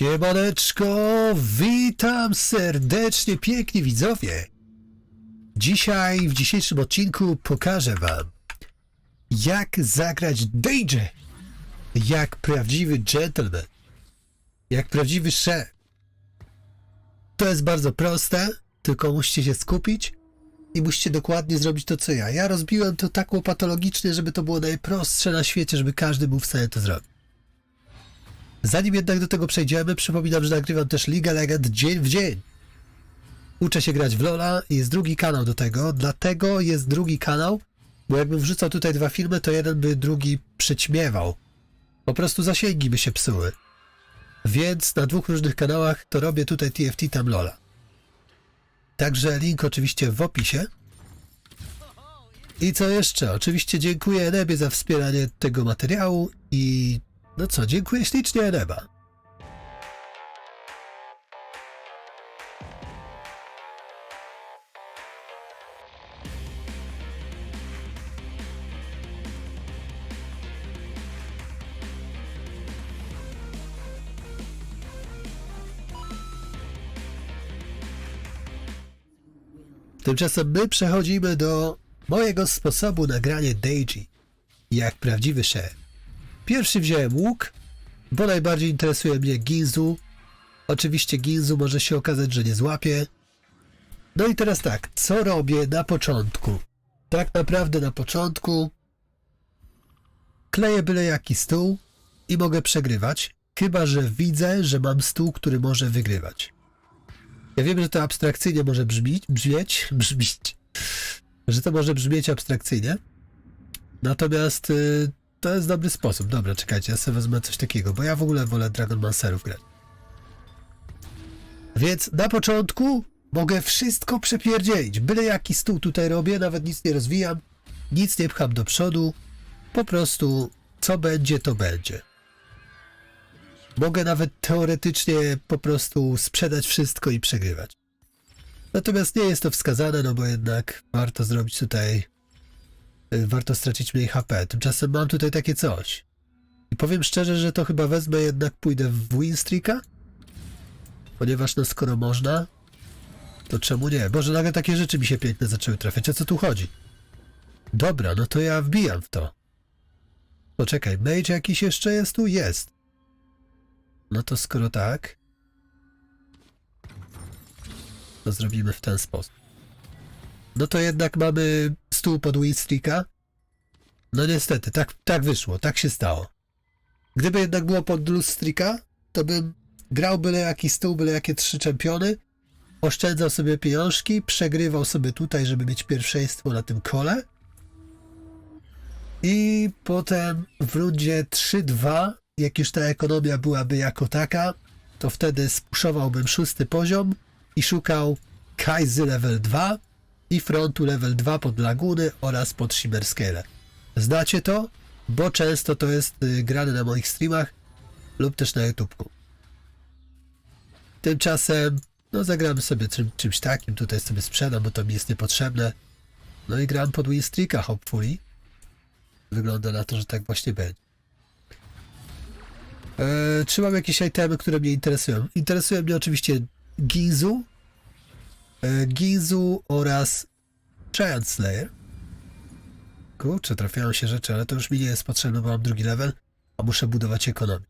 Siemaneczko, witam serdecznie, piękni widzowie. Dzisiaj, w dzisiejszym odcinku pokażę wam, jak zagrać Dage, jak prawdziwy gentleman, jak prawdziwy szef. To jest bardzo proste, tylko musicie się skupić i musicie dokładnie zrobić to, co ja. Ja rozbiłem to tak łopatologicznie, żeby to było najprostsze na świecie, żeby każdy był w stanie to zrobić. Zanim jednak do tego przejdziemy, przypominam, że nagrywam też Liga Legend dzień w dzień. Uczę się grać w Lola i jest drugi kanał do tego, dlatego jest drugi kanał, bo jakbym wrzucał tutaj dwa filmy, to jeden by drugi przyćmiewał. Po prostu zasięgi by się psuły. Więc na dwóch różnych kanałach to robię tutaj TFT, tam Lola. Także link oczywiście w opisie. I co jeszcze? Oczywiście dziękuję Enebie za wspieranie tego materiału i no co, dziękuję ślicznie Eneba. Tymczasem my przechodzimy do mojego sposobu nagrania Deiji, jak prawdziwy szef. Pierwszy wziąłem łuk, bo najbardziej interesuje mnie Ginzu. Oczywiście Ginzu może się okazać, że nie złapie. No i teraz tak, co robię na początku? Tak naprawdę na początku kleję byle jaki stół i mogę przegrywać, chyba że widzę, że mam stół, który może wygrywać. Ja wiem, że to abstrakcyjnie może brzmieć, brzmieć, brzmieć, że to może brzmieć abstrakcyjnie, natomiast y, to jest dobry sposób. Dobra, czekajcie, ja sobie wezmę coś takiego, bo ja w ogóle wolę Dragon Mancerów grać. Więc na początku mogę wszystko przepierdzielić. Byle jaki stół tutaj robię, nawet nic nie rozwijam, nic nie pcham do przodu. Po prostu co będzie, to będzie. Mogę nawet teoretycznie po prostu sprzedać wszystko i przegrywać. Natomiast nie jest to wskazane, no bo jednak warto zrobić tutaj warto stracić mniej HP. Tymczasem mam tutaj takie coś. I powiem szczerze, że to chyba wezmę, jednak pójdę w Winstreaka. Ponieważ no skoro można, to czemu nie? Boże, nagle takie rzeczy mi się piękne zaczęły trafiać. O co tu chodzi? Dobra, no to ja wbijam w to. Poczekaj, mage jakiś jeszcze jest tu? Jest. No to skoro tak, to zrobimy w ten sposób. No to jednak mamy stół pod Winstreaka. No niestety, tak, tak wyszło, tak się stało. Gdyby jednak było pod Lustreaka, to bym grał byle jaki stół, byle jakie trzy czempiony, oszczędzał sobie pieniążki, przegrywał sobie tutaj, żeby mieć pierwszeństwo na tym kole i potem w rundzie 3-2, jak już ta ekonomia byłaby jako taka, to wtedy spuszowałbym szósty poziom i szukał Kaizy level 2 i frontu level 2 pod Laguny oraz pod Shimmer Scale. Znacie to? Bo często to jest y, grane na moich streamach lub też na YouTubeku. Tymczasem, no zagramy sobie czym, czymś takim, tutaj sobie sprzedam, bo to mi jest niepotrzebne. No i gram pod Winstreaka, hopefully. Wygląda na to, że tak właśnie będzie. Eee, czy mam jakieś itemy, które mnie interesują? Interesuje mnie oczywiście Ginzu, e, Ginzu oraz Giant Slayer. Kurczę, trafiają się rzeczy, ale to już mi nie jest potrzebne, bo mam drugi level, a muszę budować ekonomię.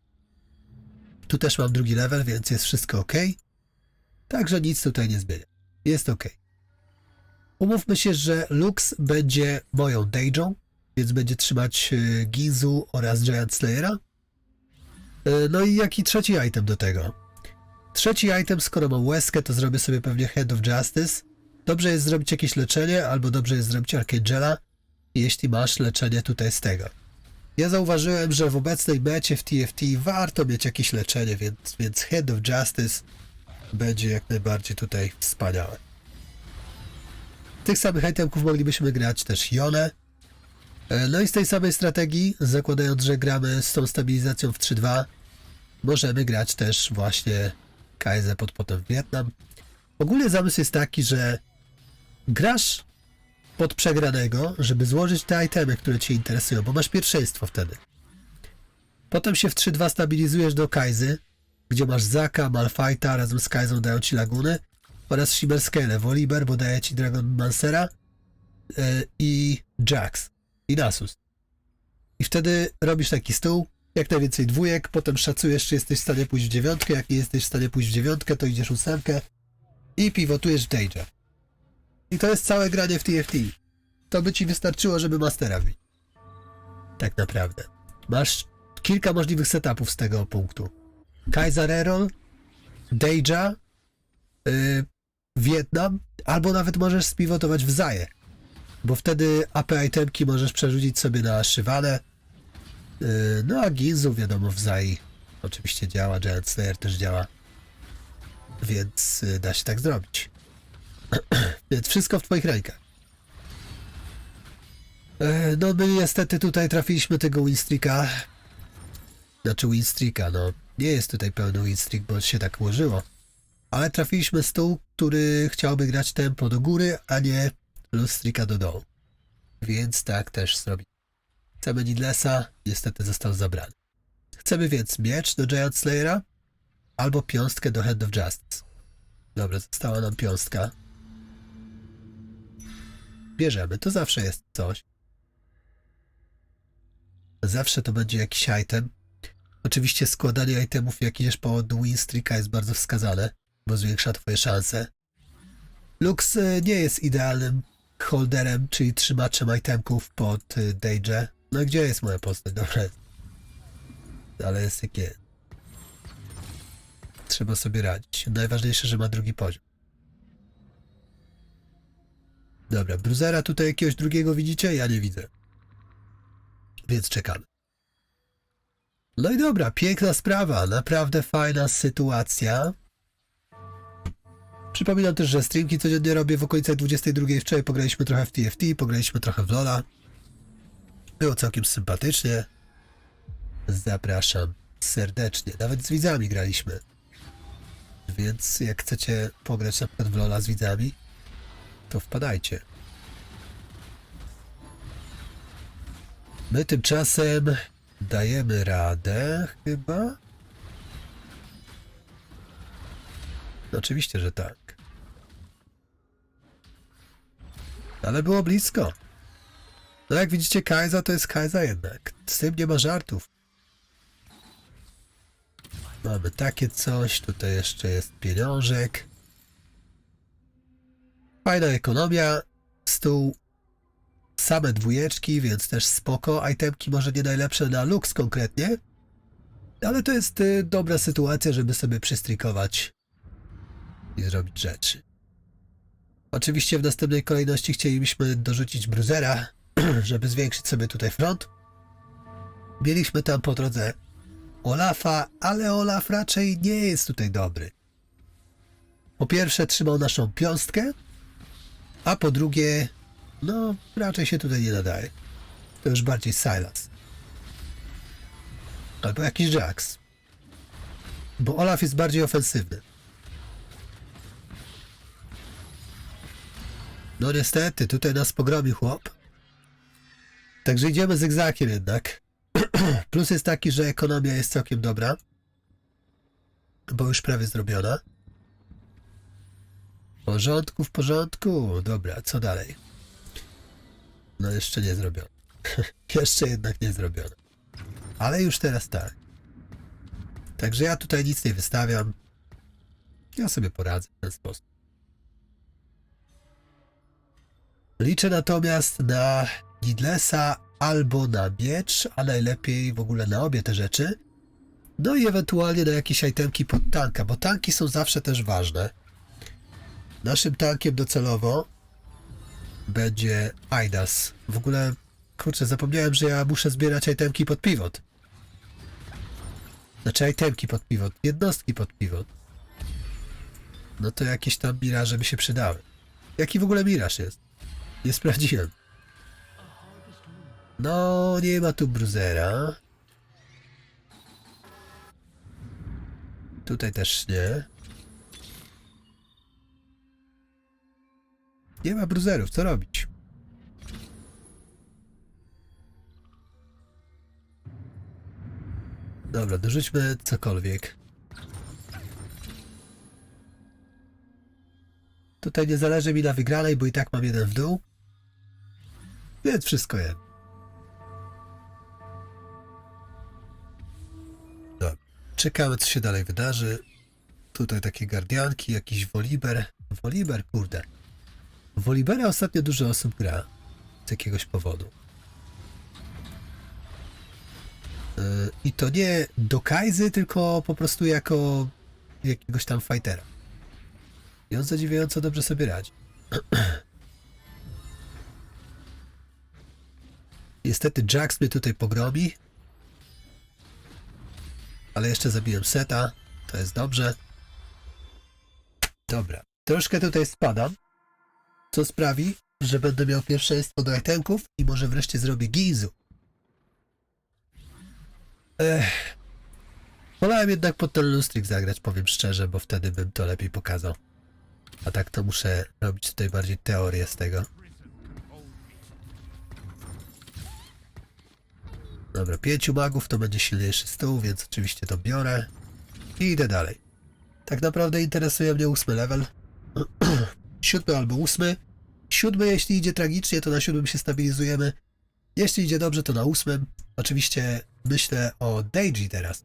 Tu też mam drugi level, więc jest wszystko ok. Także nic tutaj nie zmienia. Jest ok. Umówmy się, że Lux będzie moją Dage'ą, więc będzie trzymać e, Ginzu oraz Giant Slayera. E, No i jaki trzeci item do tego? Trzeci item, skoro mam łezkę, to zrobię sobie pewnie Head of Justice. Dobrze jest zrobić jakieś leczenie, albo dobrze jest zrobić Archangela, jeśli masz leczenie tutaj z tego. Ja zauważyłem, że w obecnej mecie w TFT warto mieć jakieś leczenie, więc, więc Head of Justice będzie jak najbardziej tutaj wspaniałe. Tych samych itemków moglibyśmy grać też Jonę. E, No i z tej samej strategii, zakładając, że gramy z tą stabilizacją w 3-2, możemy grać też właśnie KZ pod potem Wietnam. Ogólnie zamysł jest taki, że grasz pod przegranego, żeby złożyć te itemy, które cię interesują, bo masz pierwszeństwo wtedy. Potem się w 3-2 stabilizujesz do Kaizy gdzie masz Zaka, Malfighta, razem z Kaizą dają ci Laguny oraz Shimmerskele, Volibear, bo daje ci Dragon Mancera e, i Jax i Nasus. I wtedy robisz taki stół, jak najwięcej dwójek, potem szacujesz, czy jesteś w stanie pójść w dziewiątkę, jak nie jesteś w stanie pójść w dziewiątkę, to idziesz ósemkę i pivotujesz w Dage'a. I to jest całe granie w TFT. To by ci wystarczyło, żeby Mastera wbić. Tak naprawdę. Masz kilka możliwych setupów z tego punktu. Kaiser Reroll, Deja, yy, albo nawet możesz spivotować w Zaję, bo wtedy AP itemki możesz przerzucić sobie na Szywanę, yy, no a Ginzu wiadomo w Zai oczywiście działa, Giant Slayer też działa, więc yy, da się tak zrobić. więc wszystko w twoich rękach. E, No my niestety tutaj trafiliśmy tego winstreaka. Znaczy winstreaka, no nie jest tutaj pełny winstreak, bo się tak ułożyło. Ale trafiliśmy stół, który chciałby grać tempo do góry, a nie lustrika do dołu. Więc tak też zrobić. Chcemy Nidlesa, niestety został zabrany. Chcemy więc miecz do Giant Slayera albo piąstkę do Hand of Justice. Dobra, została nam piąstka. Bierzemy, to zawsze jest coś. Zawsze to będzie jakiś item. Oczywiście składanie itemów jak idziesz po winstreaka jest bardzo wskazane, bo zwiększa twoje szanse. Lux e, nie jest idealnym holderem, czyli trzymaczem itemków pod e, Dage. No gdzie jest moja postać? Dobra. Ale jest jakie. Trzeba sobie radzić. Najważniejsze, że ma drugi poziom. Dobra, Bruzera tutaj jakiegoś drugiego widzicie? Ja nie widzę. Więc czekamy. No i dobra, piękna sprawa, naprawdę fajna sytuacja. Przypominam też, że streamki codziennie robię w okolicach 22. Wczoraj pograliśmy trochę w TFT, pograliśmy trochę w Lola. Było całkiem sympatycznie. Zapraszam serdecznie. Nawet z widzami graliśmy. Więc jak chcecie pograć na przykład w Lola z widzami, to wpadajcie. My tymczasem dajemy radę, chyba. Oczywiście, że tak. Ale było blisko. No jak widzicie, Kaiza to jest Kaiza jednak. Z tym nie ma żartów. Mamy takie coś, tutaj jeszcze jest pieniążek. Fajna ekonomia, stół same dwójeczki, więc też spoko. Itemki może nie najlepsze na lux konkretnie, ale to jest y, dobra sytuacja, żeby sobie przystrikować i zrobić rzeczy. Oczywiście w następnej kolejności chcielibyśmy dorzucić bruzera, żeby zwiększyć sobie tutaj front. Mieliśmy tam po drodze Olafa, ale Olaf raczej nie jest tutaj dobry. Po pierwsze trzymał naszą piąstkę, a po drugie no, raczej się tutaj nie nadaje. To już bardziej Silas. Albo jakiś Jax. Bo Olaf jest bardziej ofensywny. No niestety, tutaj nas pogromi chłop. Także idziemy zygzakiem jednak. Plus jest taki, że ekonomia jest całkiem dobra. Bo już prawie zrobiona. W porządku, w porządku. Dobra, co dalej? No jeszcze nie zrobione. jeszcze jednak nie zrobione. Ale już teraz tak. Także ja tutaj nic nie wystawiam. Ja sobie poradzę w ten sposób. Liczę natomiast na Nidlesa albo na miecz, a najlepiej w ogóle na obie te rzeczy. No i ewentualnie na jakieś itemki pod tanka, bo tanki są zawsze też ważne. Naszym tankiem docelowo będzie Aidas. W ogóle, kurczę, zapomniałem, że ja muszę zbierać itemki pod pivot. Znaczy itemki pod pivot, jednostki pod pivot. No to jakieś tam miraże by się przydały. Jaki w ogóle miraż jest? Nie sprawdziłem. No, nie ma tu bruzera. Tutaj też nie. Nie ma bruzerów, co robić? Dobra, dorzućmy cokolwiek. Tutaj nie zależy mi na wygranej, bo i tak mam jeden w dół. Więc wszystko jedno. Czekamy, co się dalej wydarzy. Tutaj takie gardianki, jakiś Woliber. Woliber, kurde. Wolibera ostatnio dużo osób gra. Z jakiegoś powodu. Yy, I to nie do Kajzy, tylko po prostu jako jakiegoś tam fightera. I on zadziwiająco dobrze sobie radzi. Niestety Jax mnie tutaj pogromi. Ale jeszcze zabiłem seta. To jest dobrze. Dobra. Troszkę tutaj spadam. Co sprawi, że będę miał pierwszeństwo do itemków i może wreszcie zrobię Gizu. Ech. Wolałem jednak pod ten lustrik zagrać, powiem szczerze, bo wtedy bym to lepiej pokazał. A tak to muszę robić tutaj bardziej teorię z tego. Dobra, pięciu magów to będzie silniejszy stół, więc oczywiście to biorę. I idę dalej. Tak naprawdę interesuje mnie ósmy level. Siódmy albo ósmy. Siódmy, jeśli idzie tragicznie, to na siódmym się stabilizujemy. Jeśli idzie dobrze, to na ósmym. Oczywiście myślę o Deiji teraz.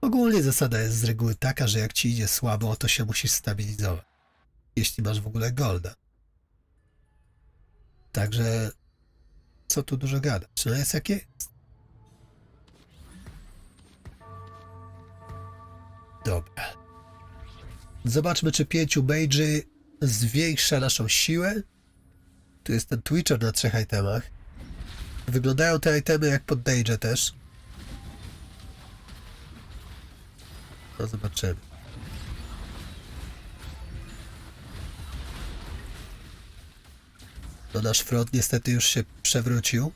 Ogólnie zasada jest z reguły taka, że jak ci idzie słabo, to się musisz stabilizować. Jeśli masz w ogóle golda. Także co tu dużo gadać? No jest jak jest. Dobra. Zobaczmy, czy pięciu mage'y zwiększa naszą siłę. Tu jest ten Twitcher na trzech itemach. Wyglądają te itemy jak pod Dage też. No zobaczymy. No nasz front niestety już się przewrócił.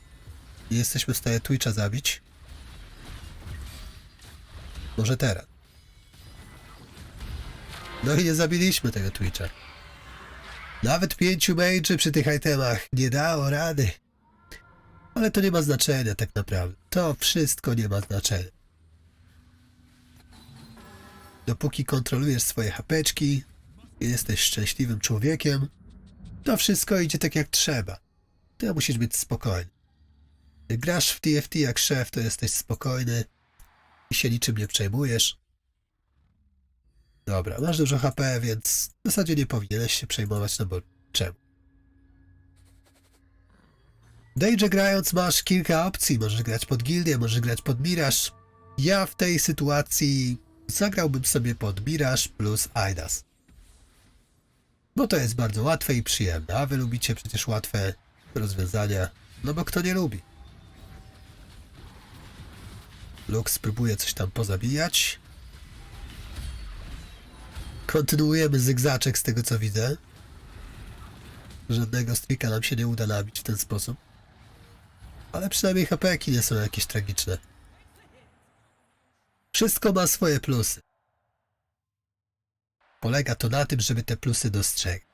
Nie jesteśmy w stanie Twitcha zabić. Może teraz. No i nie zabiliśmy tego Twitcha. Nawet pięciu mage'y przy tych itemach nie dało rady. Ale to nie ma znaczenia tak naprawdę. To wszystko nie ma znaczenia. Dopóki kontrolujesz swoje hapeczki jesteś szczęśliwym człowiekiem, to wszystko idzie tak jak trzeba. To musisz być spokojny. Grasz w TFT jak szef, to jesteś spokojny i się niczym nie przejmujesz. Dobra, masz dużo HP, więc w zasadzie nie powinieneś się przejmować, no bo czemu? Dejże grając masz kilka opcji. Możesz grać pod gildię, możesz grać pod Miraż. Ja w tej sytuacji zagrałbym sobie pod Miraż plus Aidas. Bo to jest bardzo łatwe i przyjemne, a wy lubicie przecież łatwe rozwiązania, no bo kto nie lubi. Lux spróbuje coś tam pozabijać. Kontynuujemy zygzaczek z tego co widzę. Żadnego strika nam się nie uda nabić w ten sposób. Ale przynajmniej HP-ki nie są jakieś tragiczne. Wszystko ma swoje plusy. Polega to na tym, żeby te plusy dostrzegać.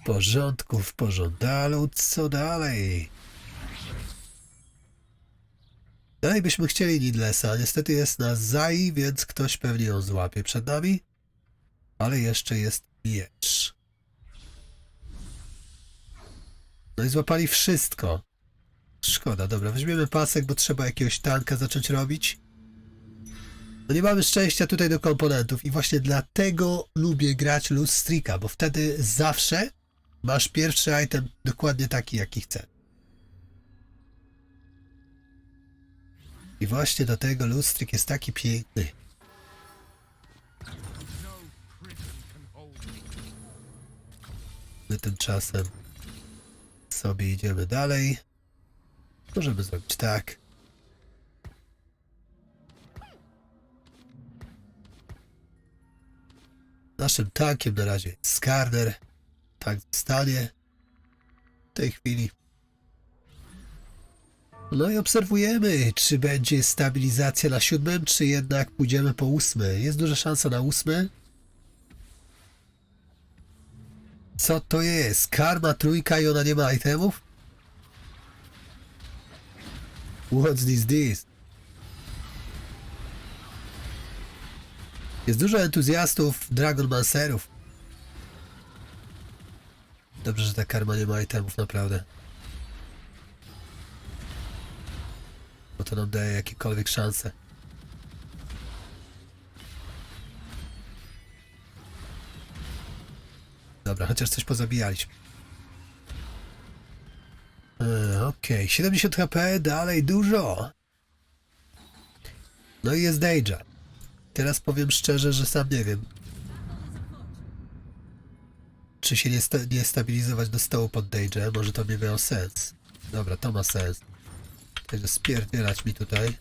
W porządku, w pożądalu, co dalej? Dalej byśmy chcieli Nidlesa, niestety jest na Zai, więc ktoś pewnie ją złapie przed nami. Ale jeszcze jest miecz. No i złapali wszystko. Szkoda, dobra, weźmiemy pasek, bo trzeba jakiegoś tanka zacząć robić. No nie mamy szczęścia tutaj do komponentów i właśnie dlatego lubię grać Loose Streaka, bo wtedy zawsze masz pierwszy item dokładnie taki, jaki chcę. I właśnie dlatego Loose Streak jest taki piękny. My tymczasem sobie idziemy dalej. Możemy zrobić tak. Naszym tankiem na razie jest Skarner. Tak zostanie. W tej chwili. No i obserwujemy, czy będzie stabilizacja na siódmym, czy jednak pójdziemy po ósmy. Jest duża szansa na ósmy. Co to jest? Karma trójka i ona nie ma itemów? What's this this? Jest dużo entuzjastów, Dragonmancerów. Dobrze, że ta karma nie ma itemów, naprawdę. Bo to nam daje jakiekolwiek szanse. Dobra, chociaż coś pozabijaliśmy. E, Okej, 70 HP, dalej dużo. No i jest Deja. Teraz powiem szczerze, że sam nie wiem. Czy się nie, sta nie stabilizować do stołu pod Deja? Może to nie miało sens. Dobra, to ma sens. Także spierdzielać mi tutaj.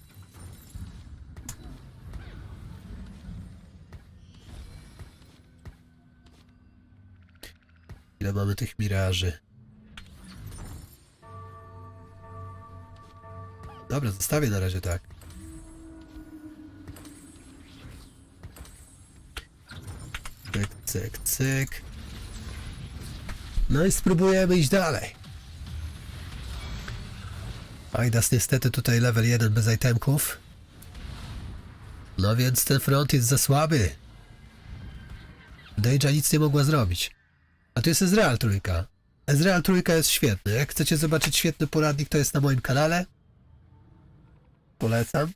Ile mamy tych miraży? Dobra, zostawię na razie tak. Cyk, cyk. No i spróbujemy iść dalej. Aidas niestety tutaj level 1 bez itemków. No więc ten front jest za słaby. Deja nic nie mogła zrobić. A tu jest Ezreal trójka. Ezreal trójka jest świetny. Jak chcecie zobaczyć świetny poradnik, to jest na moim kanale. Polecam.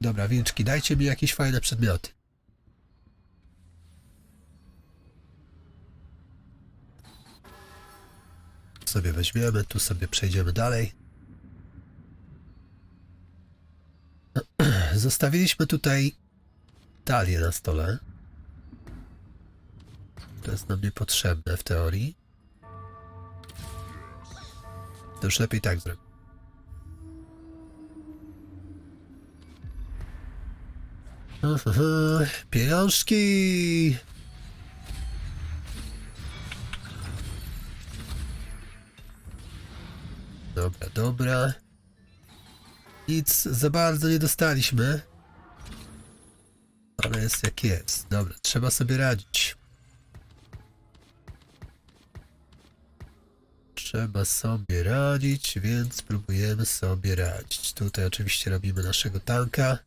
Dobra, wilczki, dajcie mi jakieś fajne przedmioty. Sobie weźmiemy, tu sobie przejdziemy dalej. Zostawiliśmy tutaj talię na stole. To jest nam niepotrzebne w teorii. To już lepiej tak zrobić. Pieniążki! Dobra, dobra. Nic za bardzo nie dostaliśmy. Ale jest jak jest. Dobra, trzeba sobie radzić. Trzeba sobie radzić, więc próbujemy sobie radzić. Tutaj oczywiście robimy naszego tanka.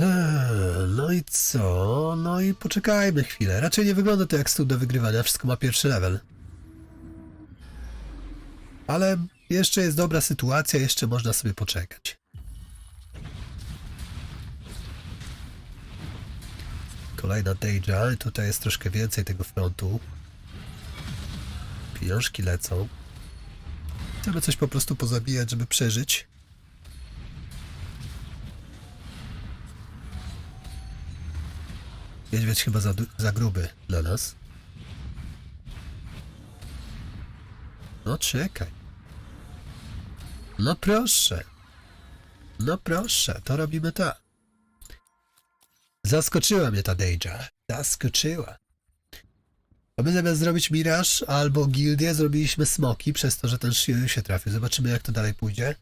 Eee, No i co? No i poczekajmy chwilę. Raczej nie wygląda to jak stół do wygrywania. Wszystko ma pierwszy level. Ale jeszcze jest dobra sytuacja, jeszcze można sobie poczekać. Kolejna Deja. Tutaj jest troszkę więcej tego frontu. Pieniążki lecą. Chcemy coś po prostu pozabijać, żeby przeżyć. Niedźwiedź chyba za, za gruby dla nas. No czekaj. No proszę. No proszę, to robimy tak. Zaskoczyła mnie ta Deja. Zaskoczyła. A my zamiast zrobić Miraż albo Gildię, zrobiliśmy Smoki, przez to, że ten Shiryu się trafił. Zobaczymy, jak to dalej pójdzie.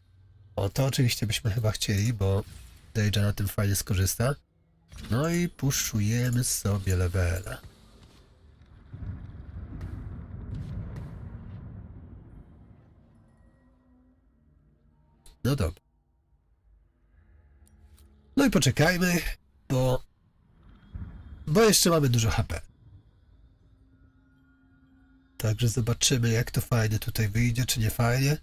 O, to oczywiście byśmy chyba chcieli, bo Deja na tym fajnie skorzysta. No i puszujemy sobie levela. No dobra. No i poczekajmy, bo... Bo jeszcze mamy dużo HP. Także zobaczymy, jak to fajnie tutaj wyjdzie, czy nie fajnie.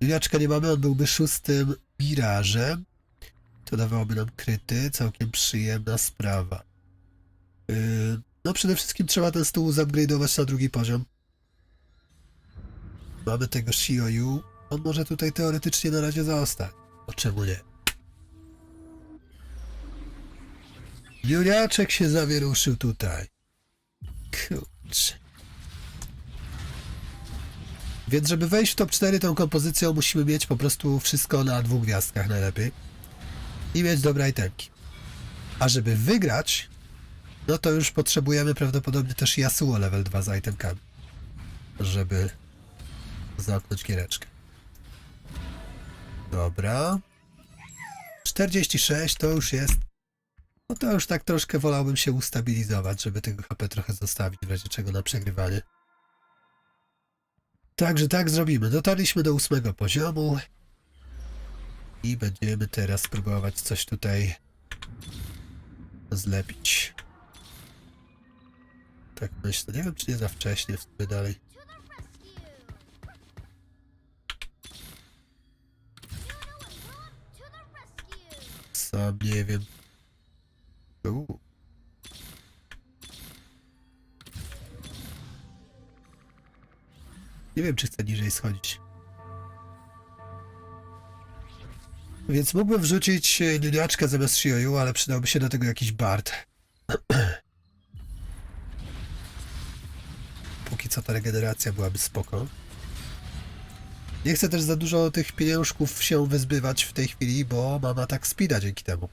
Juliaczka nie mamy, on byłby szóstym mirażem. To dawałoby nam kryty, całkiem przyjemna sprawa. Yy, no przede wszystkim trzeba ten stół zupgrade'ować na drugi poziom. Mamy tego Shioyu. On może tutaj teoretycznie na razie zaostać. O czemu nie? Juliaczek się zawieruszył tutaj. Kurczę. Więc żeby wejść w top 4 tą kompozycją musimy mieć po prostu wszystko na dwóch gwiazdkach najlepiej i mieć dobre itemki. A żeby wygrać, no to już potrzebujemy prawdopodobnie też Yasuo level 2 z itemkami, żeby zamknąć giereczkę. Dobra. 46 to już jest. No to już tak troszkę wolałbym się ustabilizować, żeby tego HP trochę zostawić, w razie czego na przegrywanie. Także tak zrobimy. Dotarliśmy do ósmego poziomu. I będziemy teraz próbować coś tutaj zlepić. Tak myślę. Nie wiem, czy nie za wcześnie w sumie dalej. Sam nie wiem. Nie wiem, czy chcę niżej schodzić. Więc mógłbym wrzucić e, niuniaczkę zamiast Shioju, ale przydałby się do tego jakiś bard. Póki co ta regeneracja byłaby spoko. Nie chcę też za dużo tych pieniążków się wyzbywać w tej chwili, bo mam atak speeda dzięki temu.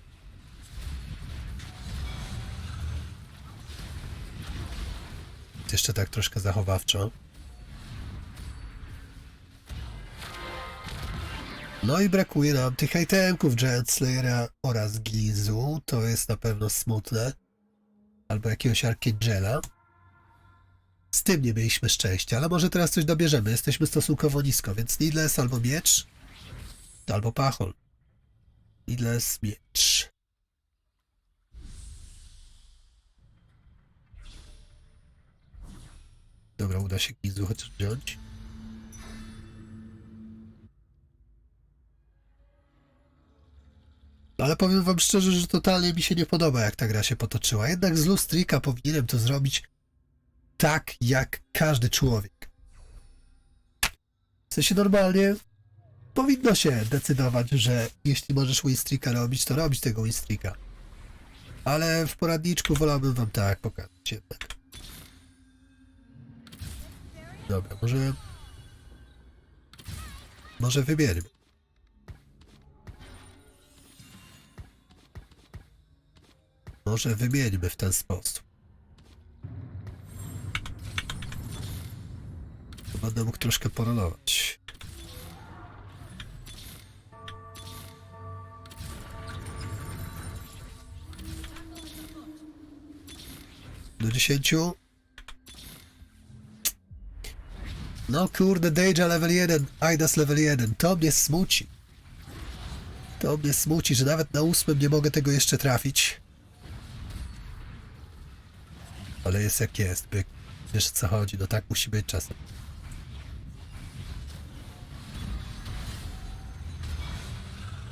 Jeszcze tak troszkę zachowawczo. No i brakuje nam tych itemków Giant Slayera oraz Gizu. To jest na pewno smutne. Albo jakiegoś Archangela. Z tym nie mieliśmy szczęścia, ale może teraz coś dobierzemy. Jesteśmy stosunkowo nisko, więc Needless albo miecz, albo pachol. Needless, miecz. Dobra, uda się Gizu chociaż wziąć. Ale powiem wam szczerze, że totalnie mi się nie podoba, jak ta gra się potoczyła. Jednak z Lustrika powinienem to zrobić tak, jak każdy człowiek. W sensie normalnie powinno się decydować, że jeśli możesz winstreaka robić, to robić tego winstreaka. Ale w poradniczku wolałbym wam tak pokazać jednak. Dobra, może... Może wybierzmy. Może wymieńmy w ten sposób. To Będę mógł troszkę porolować. Do dziesięciu. No kurde, Deja level 1, Aidas level 1. To mnie smuci. To mnie smuci, że nawet na ósmym nie mogę tego jeszcze trafić. Ale jest jak jest, byk. Wiesz co chodzi, no tak musi być czasem.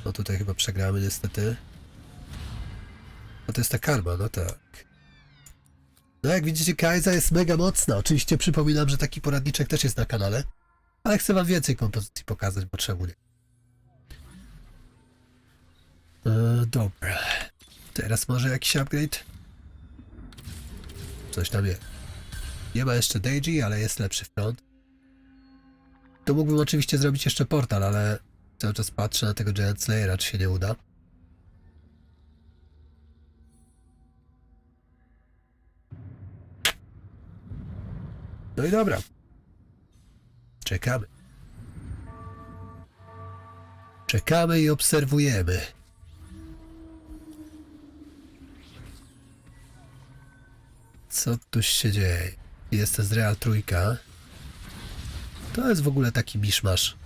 No tutaj chyba przegramy niestety. No to jest ta karma, no tak. No jak widzicie, Kaiza jest mega mocna. Oczywiście przypominam, że taki poradniczek też jest na kanale. Ale chcę wam więcej kompozycji pokazać, bo czemu nie. E, dobra. Teraz może jakiś upgrade? Coś tam jest. Nie ma jeszcze Deiji, ale jest lepszy front. Tu mógłbym oczywiście zrobić jeszcze portal, ale cały czas patrzę na tego Giant Slayera, czy się nie uda. No i dobra. Czekamy. Czekamy i obserwujemy. Co tu się dzieje? Jest z Real Trójka. To jest w ogóle taki miszmasz.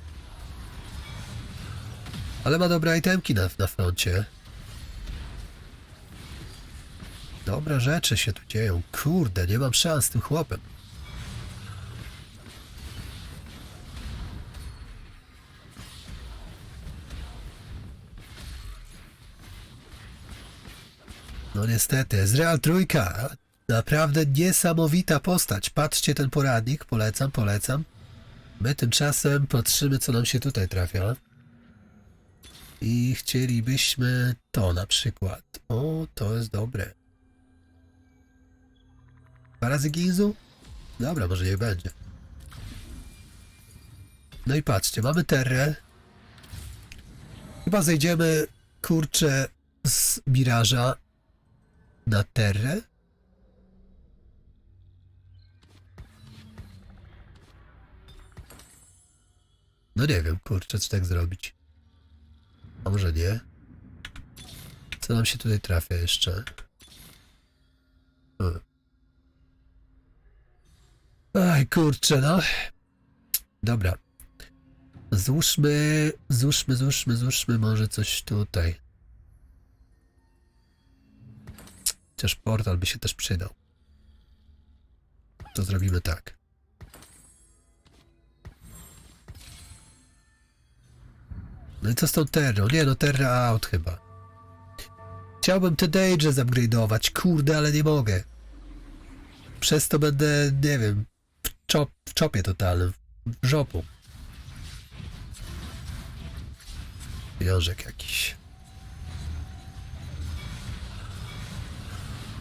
Ale ma dobre itemki na, na froncie. Dobre rzeczy się tu dzieją. Kurde, nie mam szans z tym chłopem. No niestety, Ezreal Trójka. Naprawdę niesamowita postać. Patrzcie ten poradnik, polecam, polecam. My tymczasem patrzymy, co nam się tutaj trafia. I chcielibyśmy to na przykład. O, to jest dobre. Dwa razy Ginzu? Dobra, może nie będzie. No i patrzcie, mamy terrę. Chyba zejdziemy, kurczę, z Miraża na terrę. No nie wiem, kurczę, co tak zrobić. A może nie? Co nam się tutaj trafia jeszcze? Hmm. Aj, kurczę, no. Dobra. Złóżmy, złóżmy, złóżmy, złóżmy może coś tutaj. Chociaż portal by się też przydał. To zrobimy tak. No i co z tą Terrą? Nie no, Terra out chyba. Chciałbym te Dage zupgrade'ować, kurde, ale nie mogę. Przez to będę, nie wiem, w, czop, w czopie w żopu. Wiążek jakiś.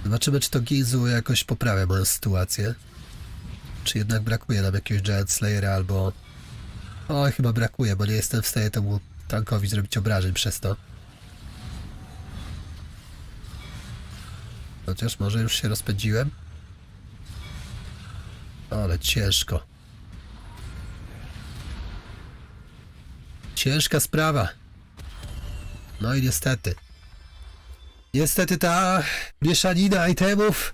Zobaczymy, czy to Gizu jakoś poprawia moją sytuację. Czy jednak brakuje nam jakiegoś Giant Slayera albo... Oj, chyba brakuje, bo nie jestem w stanie temu tankowi zrobić obrażeń przez to. Chociaż może już się rozpędziłem. Ale ciężko. Ciężka sprawa. No i niestety. Niestety ta mieszanina itemów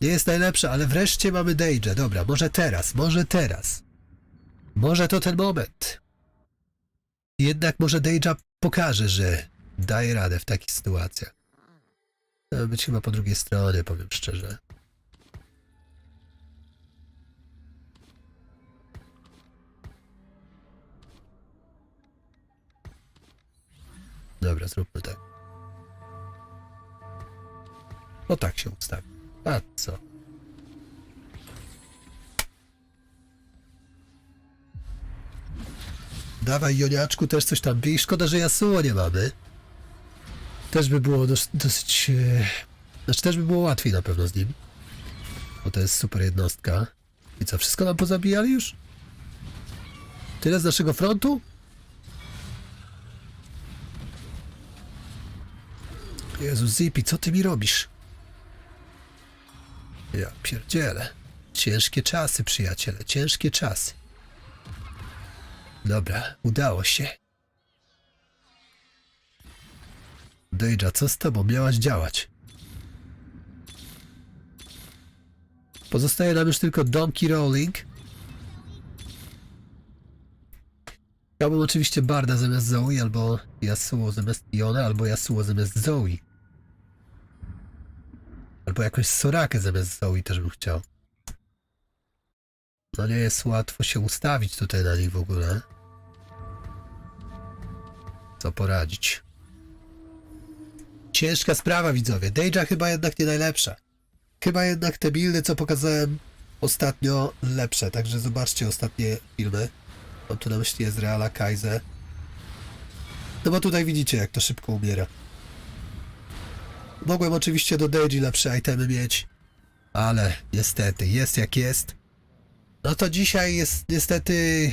nie jest najlepsza, ale wreszcie mamy Dage'a. Dobra, może teraz, może teraz. Może to ten moment. Jednak może Dage'a pokaże, że daje radę w takich sytuacjach. To być chyba po drugiej stronie, powiem szczerze. Dobra, zróbmy tak. No tak się ustawi. A co? Dawaj, Joniaczku, też coś tam bij. Szkoda, że Yasuo nie mamy. Też by było dos- dosyć... E... Znaczy też by było łatwiej na pewno z nim. Bo to jest super jednostka. I co, wszystko nam pozabijali już? Tyle z naszego frontu? Jezu, Zipi, co ty mi robisz? Ja pierdzielę. Ciężkie czasy, przyjaciele, ciężkie czasy. Dobra, udało się. Deja, co z tobą miałaś działać? Pozostaje nam już tylko Donkey Rolling. Chciałbym oczywiście Barda zamiast Zoe, albo Yasuo zamiast Iona, albo Yasuo zamiast Zoe. Albo jakąś Sorakę zamiast Zoe też bym chciał. No nie jest łatwo się ustawić tutaj na nich w ogóle. Co poradzić? Ciężka sprawa, widzowie. Deja chyba jednak nie najlepsza. Chyba jednak te buildy, co pokazałem ostatnio, lepsze. Także zobaczcie ostatnie filmy. Mam tu na myśli Ezreala, Kaiser. No bo tutaj widzicie, jak to szybko umiera. Mogłem oczywiście do Deji lepsze itemy mieć, ale niestety, jest jak jest. No to dzisiaj jest niestety...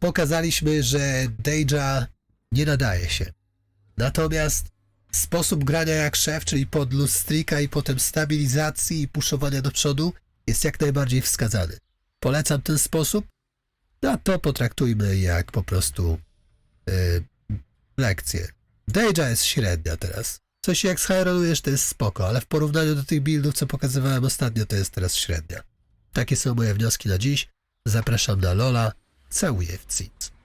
Pokazaliśmy, że Deja nie nadaje się. Natomiast sposób grania jak szef, czyli pod lustrika i potem stabilizacji i puszowania do przodu jest jak najbardziej wskazany. Polecam ten sposób, a to potraktujmy jak po prostu yy, lekcję. Deja jest średnia teraz. Coś jak zhyrolujesz to jest spoko, ale w porównaniu do tych buildów, co pokazywałem ostatnio, to jest teraz średnia. Takie są moje wnioski na dziś. Zapraszam na Lola. Całuję w cyc.